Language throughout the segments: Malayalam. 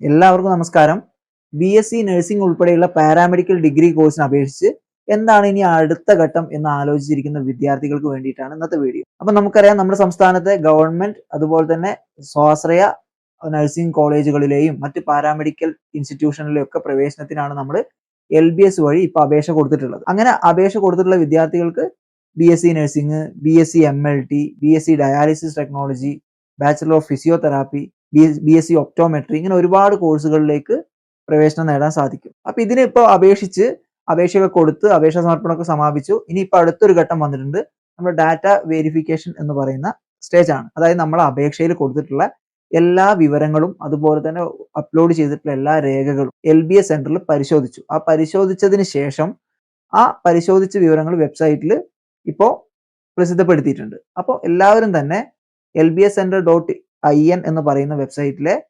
എല്ലാവർക്കും നമസ്കാരം. ബി എസ് സി നഴ്സിംഗ് ഉൾപ്പെടെയുള്ള പാരാമെഡിക്കൽ ഡിഗ്രി കോഴ്സിന് അപേക്ഷിച്ച് എന്താണ് ഇനി അടുത്ത ഘട്ടം എന്ന് ആലോചിച്ചിരിക്കുന്ന വിദ്യാർത്ഥികൾക്ക് വേണ്ടിയിട്ടാണ് ഇന്നത്തെ വീഡിയോ അപ്പൊ നമുക്കറിയാം നമ്മുടെ സംസ്ഥാനത്തെ ഗവൺമെന്റ് അതുപോലെ തന്നെ സ്വാശ്രയ നഴ്സിംഗ് കോളേജുകളിലെയും മറ്റ് പാരാമെഡിക്കൽ ഇൻസ്റ്റിറ്റ്യൂഷനിലെയും ഒക്കെ പ്രവേശനത്തിനാണ് നമ്മൾ എൽ ബി എസ് വഴി ഇപ്പോൾ അപേക്ഷ കൊടുത്തിട്ടുള്ളത്. അങ്ങനെ അപേക്ഷ കൊടുത്തിട്ടുള്ള വിദ്യാർത്ഥികൾക്ക് B S C nursing B S C M L T B S C dialysis technology bachelor of physiotherapy B S C optometry ഇങ്ങനെ ഒരുപാട് കോഴ്സുകളിലേക്ക് പ്രവേശനം നേടാൻ സാധിക്കും. അപ്പൊ ഇതിന് ഇപ്പോൾ അപേക്ഷിച്ച് അപേക്ഷയൊക്കെ കൊടുത്ത് അപേക്ഷ സമർപ്പണമൊക്കെ സമാപിച്ചു. ഇനി ഇപ്പൊ അടുത്തൊരു ഘട്ടം വന്നിട്ടുണ്ട്. നമ്മുടെ ഡാറ്റ വെരിഫിക്കേഷൻ എന്ന് പറയുന്ന സ്റ്റേജ് ആണ്. അതായത് നമ്മൾ അപേക്ഷയിൽ കൊടുത്തിട്ടുള്ള എല്ലാ വിവരങ്ങളും അതുപോലെ തന്നെ അപ്ലോഡ് ചെയ്തിട്ടുള്ള എല്ലാ രേഖകളും എൽ ബി എസ് സെന്ററിൽ പരിശോധിച്ചു. ആ പരിശോധിച്ചതിന് ശേഷം ആ പരിശോധിച്ച വിവരങ്ങൾ വെബ്സൈറ്റിൽ ഇപ്പോൾ പ്രസിദ്ധപ്പെടുത്തിയിട്ടുണ്ട്. അപ്പോൾ എല്ലാവരും തന്നെ L B S centre dot I N എന്ന് പറയുന്ന വെബ്സൈറ്റിലെ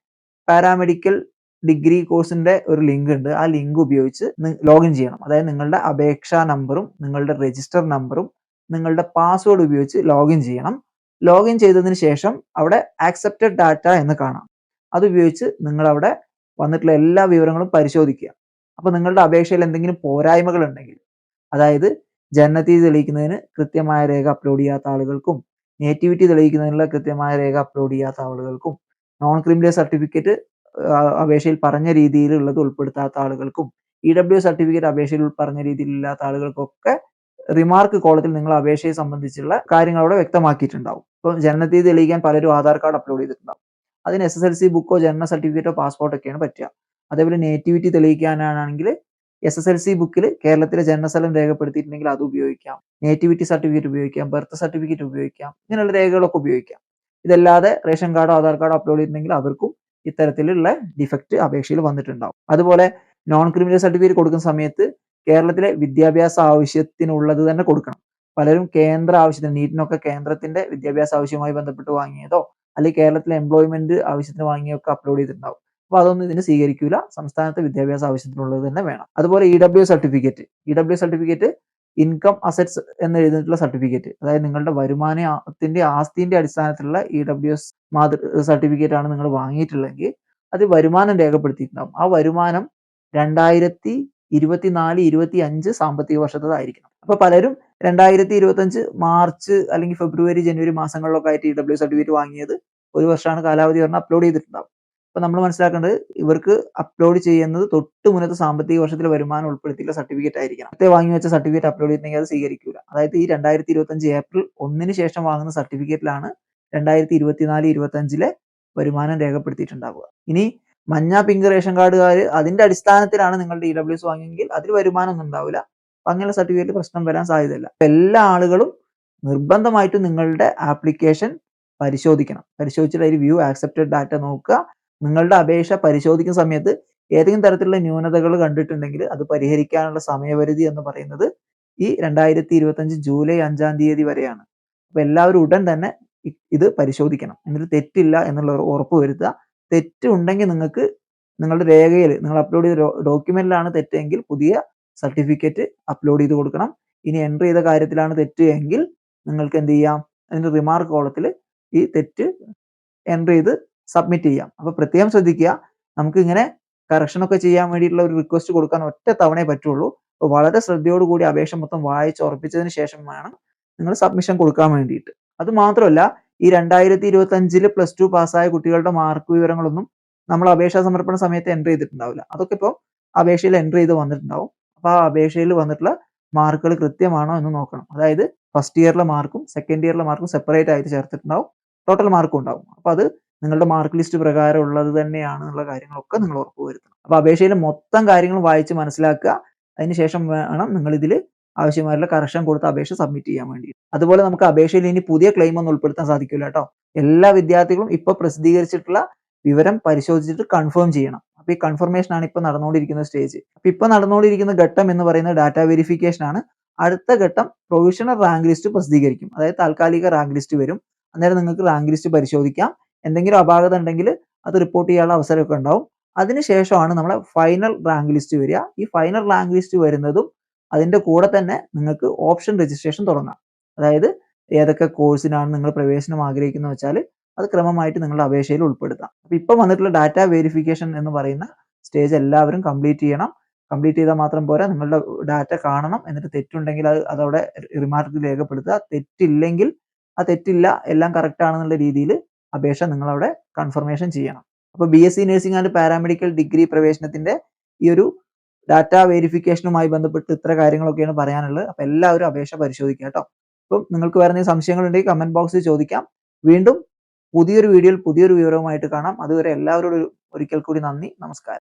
പാരാമെഡിക്കൽ ഡിഗ്രി കോഴ്സിന്റെ ഒരു ലിങ്ക് ഉണ്ട്. ആ ലിങ്ക് ഉപയോഗിച്ച് ലോഗിൻ ചെയ്യണം. അതായത് നിങ്ങളുടെ അപേക്ഷാ നമ്പറും നിങ്ങളുടെ രജിസ്റ്റർ നമ്പറും നിങ്ങളുടെ പാസ്വേഡ് ഉപയോഗിച്ച് ലോഗിൻ ചെയ്യണം. ലോഗിൻ ചെയ്തതിന് ശേഷം അവിടെ ആക്സെപ്റ്റഡ് ഡാറ്റ എന്ന് കാണാം. അത് ഉപയോഗിച്ച് നിങ്ങൾ അവിടെ വന്നിട്ടുള്ള എല്ലാ വിവരങ്ങളും പരിശോധിക്കുക. അപ്പോൾ നിങ്ങളുടെ അപേക്ഷയിൽ എന്തെങ്കിലും പോരായ്മകൾ ഉണ്ടെങ്കിൽ അതായത് ജനനത്തീയതി തെളിയിക്കുന്നതിന് കൃത്യമായ രേഖ അപ്ലോഡ് ചെയ്യാത്ത ആളുകൾക്കും നേറ്റിവിറ്റി തെളിയിക്കുന്നതിനുള്ള കൃത്യമായ രേഖ അപ്ലോഡ് ചെയ്യാത്ത ആളുകൾക്കും നോൺ ക്രിമിനൽ സർട്ടിഫിക്കറ്റ് അപേക്ഷയിൽ പറഞ്ഞ രീതിയിലുള്ളത് ഉൾപ്പെടുത്താത്ത ആളുകൾക്കും ഇ ഡബ്ല്യു സർട്ടിഫിക്കറ്റ് അപേക്ഷയിൽ പറഞ്ഞ രീതിയിലില്ലാത്ത ആളുകൾക്കൊക്കെ റിമാർക്ക് കോളത്തിൽ നിങ്ങൾ അപേക്ഷയെ സംബന്ധിച്ചുള്ള കാര്യങ്ങൾ അവിടെ വ്യക്തമാക്കിയിട്ടുണ്ടാവും. ഇപ്പം ജനനത്തീയതി തെളിയിക്കാൻ പലരും ആധാർ കാർഡ് അപ്ലോഡ് ചെയ്തിട്ടുണ്ടാവും. അതിന് എസ് എസ് എൽ സി ബുക്കോ ജനന സർട്ടിഫിക്കറ്റോ പാസ്പോർട്ടോ ഒക്കെയാണ് പറ്റുക. അതേപോലെ നേറ്റിവിറ്റി തെളിയിക്കാനാണെങ്കിൽ എസ് എസ് എൽ സി ബുക്കിൽ കേരളത്തിലെ ജനനസ്ഥലം രേഖപ്പെടുത്തിയിട്ടുണ്ടെങ്കിൽ അത് ഉപയോഗിക്കാം. നേറ്റിവിറ്റി സർട്ടിഫിക്കറ്റ് ഉപയോഗിക്കാം. ബർത്ത് സർട്ടിഫിക്കറ്റ് ഉപയോഗിക്കാം. ഇങ്ങനെയുള്ള രേഖകളൊക്കെ ഉപയോഗിക്കാം. ഇതല്ലാതെ റേഷൻ കാർഡോ ആധാർ കാർഡോ അപ്ലോഡ് ചെയ്തിട്ടുണ്ടെങ്കിൽ അവർക്കും ഇത്തരത്തിലുള്ള ഡിഫക്റ്റ് അപേക്ഷയിൽ വന്നിട്ടുണ്ടാവും. അതുപോലെ നോൺ ക്രിമിനൽ സർട്ടിഫിക്കറ്റ് കൊടുക്കുന്ന സമയത്ത് കേരളത്തിലെ വിദ്യാഭ്യാസ ആവശ്യത്തിനുള്ളത് തന്നെ കൊടുക്കണം. പലരും കേന്ദ്ര ആവശ്യത്തിന് നീറ്റിനൊക്കെ കേന്ദ്രത്തിന്റെ വിദ്യാഭ്യാസ ആവശ്യവുമായി ബന്ധപ്പെട്ട് വാങ്ങിയതോ അല്ലെങ്കിൽ കേരളത്തിലെ എംപ്ലോയ്മെന്റ് ആവശ്യത്തിന് വാങ്ങിയൊക്കെ അപ്ലോഡ് ചെയ്തിട്ടുണ്ടാവും. അപ്പൊ അതൊന്നും ഇതിന് സ്വീകരിക്കില്ല സംസ്ഥാനത്തെ വിദ്യാഭ്യാസ ആവശ്യത്തിനുള്ളത് തന്നെ വേണം. അതുപോലെ E W certificate. E W certificate income assets എന്ന് എഴുതിയിട്ടുള്ള സർട്ടിഫിക്കറ്റ്. അതായത് നിങ്ങളുടെ വരുമാനത്തിന്റെ ആസ്തിന്റെ അടിസ്ഥാനത്തിലുള്ള ഇ ഡബ്ല്യു എസ് മാതൃ സർട്ടിഫിക്കറ്റ് ആണ് നിങ്ങൾ വാങ്ങിയിട്ടുള്ളെങ്കിൽ അത് വരുമാനം രേഖപ്പെടുത്തിയിട്ടുണ്ടാവും. ആ വരുമാനം രണ്ടായിരത്തി ഇരുപത്തിനാല് ഇരുപത്തി അഞ്ച് സാമ്പത്തിക വർഷത്തതായിരിക്കണം. അപ്പൊ പലരും രണ്ടായിരത്തി ഇരുപത്തി അഞ്ച് മാർച്ച് അല്ലെങ്കിൽ ഫെബ്രുവരി ജനുവരി മാസങ്ങളിലൊക്കെ ആയിട്ട് ഇ ഡബ്ല്യു സർട്ടിഫിക്കറ്റ് വാങ്ങിയത് ഒരു വർഷമാണ് കാലാവധി പറഞ്ഞ് അപ്ലോഡ് ചെയ്തിട്ടുണ്ടാവും. അപ്പൊ നമ്മൾ മനസ്സിലാക്കേണ്ടത് ഇവർക്ക് അപ്ലോഡ് ചെയ്യുന്നത് തൊട്ട് മുന്നത്തെ സാമ്പത്തിക വർഷത്തിലെ വരുമാനം ഉൾപ്പെടുത്തിയുള്ള സർട്ടിഫിക്കറ്റ് ആയിരിക്കണം. നേരത്തെ വാങ്ങി വെച്ച സർട്ടിഫിക്കറ്റ് അപ്ലോഡ് ചെയ്തിട്ടുണ്ടെങ്കിൽ അത് സ്വീകരിക്കൂല. അതായത് ഈ രണ്ടായിരത്തി ഇരുപത്തി അഞ്ച് ഏപ്രിൽ ഒന്നിന് ശേഷം വാങ്ങുന്ന സർട്ടിഫിക്കറ്റിലാണ് രണ്ടായിരത്തി ഇരുപത്തിനാല് ഇരുപത്തി അഞ്ചിലെ വരുമാനം രേഖപ്പെടുത്തിയിട്ടുണ്ടാവുക. ഇനി മഞ്ഞ പിങ്ക് റേഷൻ കാർഡുകാർ അതിന്റെ അടിസ്ഥാനത്തിലാണ് നിങ്ങളുടെ ഇ ഡബ്ല്യു എസ് വാങ്ങിയെങ്കിൽ അതിൽ വരുമാനം ഒന്നും ഉണ്ടാവില്ല അങ്ങനെയുള്ള സർട്ടിഫിക്കറ്റ് പ്രശ്നം വരാൻ സാധ്യതയില്ല. എല്ലാ ആളുകളും നിർബന്ധമായിട്ടും നിങ്ങളുടെ ആപ്ലിക്കേഷൻ പരിശോധിക്കണം. പരിശോധിച്ചിട്ട് അതിൽ വ്യൂ ആക്സെപ്റ്റഡ് ഡാറ്റ നോക്കുക. നിങ്ങളുടെ അപേക്ഷ പരിശോധിക്കുന്ന സമയത്ത് ഏതെങ്കിലും തരത്തിലുള്ള ന്യൂനതകൾ കണ്ടിട്ടുണ്ടെങ്കിൽ അത് പരിഹരിക്കാനുള്ള സമയപരിധി എന്ന് പറയുന്നത് ഈ രണ്ടായിരത്തി ഇരുപത്തഞ്ച് ജൂലൈ അഞ്ചാം തീയതി വരെയാണ്. അപ്പൊ എല്ലാവരും ഉടൻ തന്നെ ഇത് പരിശോധിക്കണം. എന്നിട്ട് തെറ്റില്ല എന്നുള്ള ഉറപ്പ് വരുത്തുക. തെറ്റുണ്ടെങ്കിൽ നിങ്ങൾക്ക് നിങ്ങളുടെ രേഖയിൽ നിങ്ങൾ അപ്ലോഡ് ചെയ്ത ഡോക്യുമെന്റിലാണ് തെറ്റെങ്കിൽ പുതിയ സർട്ടിഫിക്കറ്റ് അപ്ലോഡ് ചെയ്ത് കൊടുക്കണം. ഇനി എൻട്രി ചെയ്ത കാര്യത്തിലാണ് തെറ്റ് എങ്കിൽ നിങ്ങൾക്ക് എന്ത് ചെയ്യാം? അതിന്റെ റിമാർക്ക് കോളത്തിൽ ഈ തെറ്റ് എൻട്രി ചെയ്ത് സബ്മിറ്റ് ചെയ്യാം. അപ്പൊ പ്രത്യേകം ശ്രദ്ധിക്കുക നമുക്ക് ഇങ്ങനെ കറക്ഷൻ ഒക്കെ ചെയ്യാൻ വേണ്ടിയിട്ടുള്ള ഒരു റിക്വസ്റ്റ് കൊടുക്കാൻ ഒറ്റ തവണയെ പറ്റുള്ളൂ. അപ്പോൾ വളരെ ശ്രദ്ധയോടുകൂടി അപേക്ഷ മൊത്തം വായിച്ച് ഉറപ്പിച്ചതിന് ശേഷം വേണം നിങ്ങൾ സബ്മിഷൻ കൊടുക്കാൻ വേണ്ടിയിട്ട്. അത് മാത്രമല്ല ഈ രണ്ടായിരത്തി ഇരുപത്തി അഞ്ചിൽ പ്ലസ് ടു പാസ്സായ കുട്ടികളുടെ മാർക്ക് വിവരങ്ങളൊന്നും നമ്മൾ അപേക്ഷാ സമർപ്പണ സമയത്ത് എൻട്രി ചെയ്തിട്ടുണ്ടാവില്ല. അതൊക്കെ ഇപ്പോൾ അപേക്ഷയിൽ എൻട്രി ചെയ്ത് വന്നിട്ടുണ്ടാവും. അപ്പോൾ ആ അപേക്ഷയിൽ വന്നിട്ടുള്ള മാർക്കുകൾ കൃത്യമാണോ എന്ന് നോക്കണം. അതായത് ഫസ്റ്റ് ഇയറിലെ മാർക്കും സെക്കൻഡ് ഇയറിലെ മാർക്കും സെപ്പറേറ്റ് ആയിട്ട് ചേർത്തിട്ടുണ്ടാവും. ടോട്ടൽ മാർക്കും ഉണ്ടാവും. അപ്പോൾ അത് നിങ്ങളുടെ മാർക്ക് ലിസ്റ്റ് പ്രകാരം ഉള്ളത് തന്നെയാണ് എന്നുള്ള കാര്യങ്ങളൊക്കെ നിങ്ങൾ ഉറപ്പുവരുത്തണം അപ്പോൾ അപേക്ഷയിലെ മൊത്തം കാര്യങ്ങൾ വായിച്ച് മനസ്സിലാക്കുക. അതിനുശേഷം വേണം നിങ്ങൾ ഇതിൽ ആവശ്യമായിട്ടുള്ള കറക്ഷൻ കൊടുത്ത് അപേക്ഷ സബ്മിറ്റ് ചെയ്യാൻ വേണ്ടി അതുപോലെ നമുക്ക് അപേക്ഷയിൽ ഇനി പുതിയ ക്ലെയിം ഒന്നും ഉൾപ്പെടുത്താൻ സാധിക്കില്ല കേട്ടോ. എല്ലാ വിദ്യാർത്ഥികളും ഇപ്പോൾ പ്രസിദ്ധീകരിച്ചിട്ടുള്ള വിവരം പരിശോധിച്ചിട്ട് കൺഫേം ചെയ്യണം. അപ്പോൾ ഈ കൺഫർമേഷൻ ആണ് ഇപ്പോൾ നടന്നുകൊണ്ടിരിക്കുന്ന സ്റ്റേജ് അപ്പോൾ ഇപ്പോൾ നടന്നുകൊണ്ടിരിക്കുന്ന ഘട്ടം എന്ന് പറയുന്നത് ഡാറ്റ വെരിഫിക്കേഷൻ ആണ്. അടുത്ത ഘട്ടം പ്രൊവിഷണൽ റാങ്ക് ലിസ്റ്റ് പ്രസിദ്ധീകരിക്കും. അതായത് താൽക്കാലിക റാങ്ക് ലിസ്റ്റ് വരും. അന്നേരം നിങ്ങൾക്ക് റാങ്ക് ലിസ്റ്റ് പരിശോധിക്കാം. എന്തെങ്കിലും അപാകത ഉണ്ടെങ്കിൽ അത് റിപ്പോർട്ട് ചെയ്യാനുള്ള അവസരമൊക്കെ ഉണ്ടാവും. അതിനുശേഷമാണ് നമ്മളെ ഫൈനൽ റാങ്ക് ലിസ്റ്റ് വരിക. ഈ ഫൈനൽ റാങ്ക് ലിസ്റ്റ് വരുന്നതും അതിന്റെ കൂടെ തന്നെ നിങ്ങൾക്ക് ഓപ്ഷൻ രജിസ്ട്രേഷൻ തുടങ്ങാം. അതായത് ഏതൊക്കെ കോഴ്സിനാണ് നിങ്ങൾ പ്രവേശനം ആഗ്രഹിക്കുന്നത് വെച്ചാൽ അത് ക്രമമായിട്ട് നിങ്ങളുടെ അപേക്ഷയിൽ ഉൾപ്പെടുത്താം. അപ്പം ഇപ്പം വന്നിട്ടുള്ള ഡാറ്റ വെരിഫിക്കേഷൻ എന്ന് പറയുന്ന സ്റ്റേജ് എല്ലാവരും കംപ്ലീറ്റ് ചെയ്യണം. കംപ്ലീറ്റ് ചെയ്താൽ മാത്രം പോരാ നിങ്ങളുടെ ഡാറ്റ കാണണം. എന്നിട്ട് തെറ്റുണ്ടെങ്കിൽ അത് അതവിടെ റിമാർക്കിൽ രേഖപ്പെടുത്തുക. തെറ്റില്ലെങ്കിൽ ആ തെറ്റില്ല എല്ലാം കറക്റ്റ് ആണെന്നുള്ള രീതിയിൽ അപേക്ഷ നിങ്ങൾ അവിടെ കൺഫർമേഷൻ ചെയ്യണം. അപ്പോൾ B S C nursing and paramedical degree പ്രവേശനത്തിന്റെ ഈ ഒരു ഡാറ്റ വെരിഫിക്കേഷനുമായി ബന്ധപ്പെട്ട് ഇത്ര കാര്യങ്ങളൊക്കെയാണ് പറയാനുള്ളത്. അപ്പോൾ എല്ലാവരും അപേക്ഷ പരിശോധിക്കുക കേട്ടോ. അപ്പം നിങ്ങൾക്ക് വേറെ എന്തെങ്കിലും സംശയങ്ങളുണ്ടെങ്കിൽ കമന്റ് ബോക്സിൽ ചോദിക്കാം. വീണ്ടും പുതിയൊരു വീഡിയോയിൽ പുതിയൊരു വിവരവുമായിട്ട് കാണാം. അതുവരെ എല്ലാവരോടും ഒരിക്കൽ കൂടി നന്ദി. നമസ്കാരം.